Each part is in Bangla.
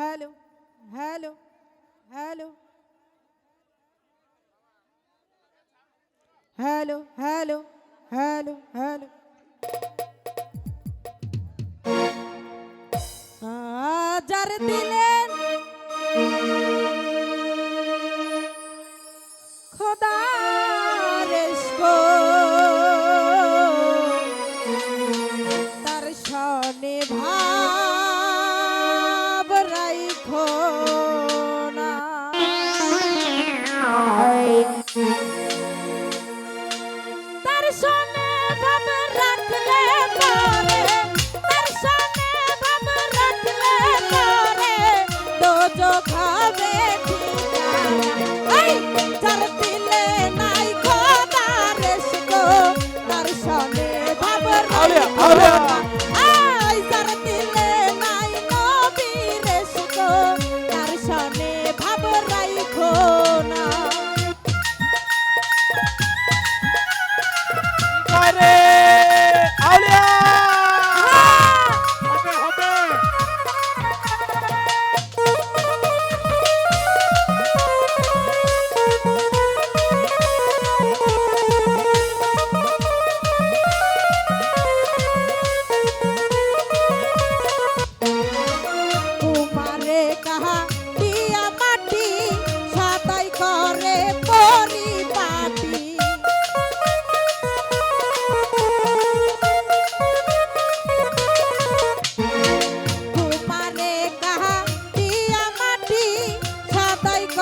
Hello hello hello hello hello hello hello যার দিলেন। খোদা খাবে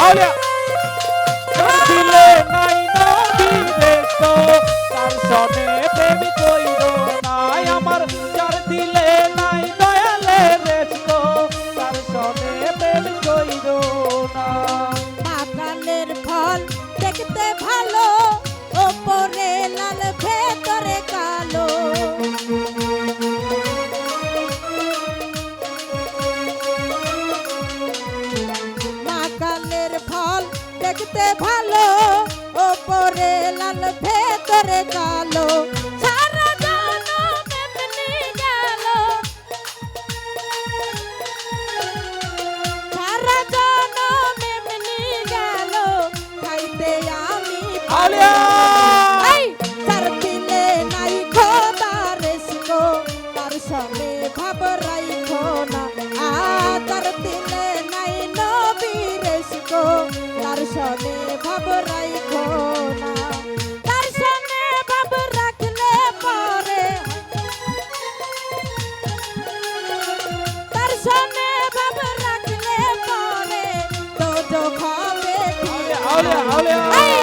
আরে দিলে নাই না দিলে তো তার সনে প্রেম কইর নাই আমার, যার দিলে নাই দয়ালে রেস্ত, তার সনে প্রেম কইর না দেখতে ভালো খাবে আরে আরে আরে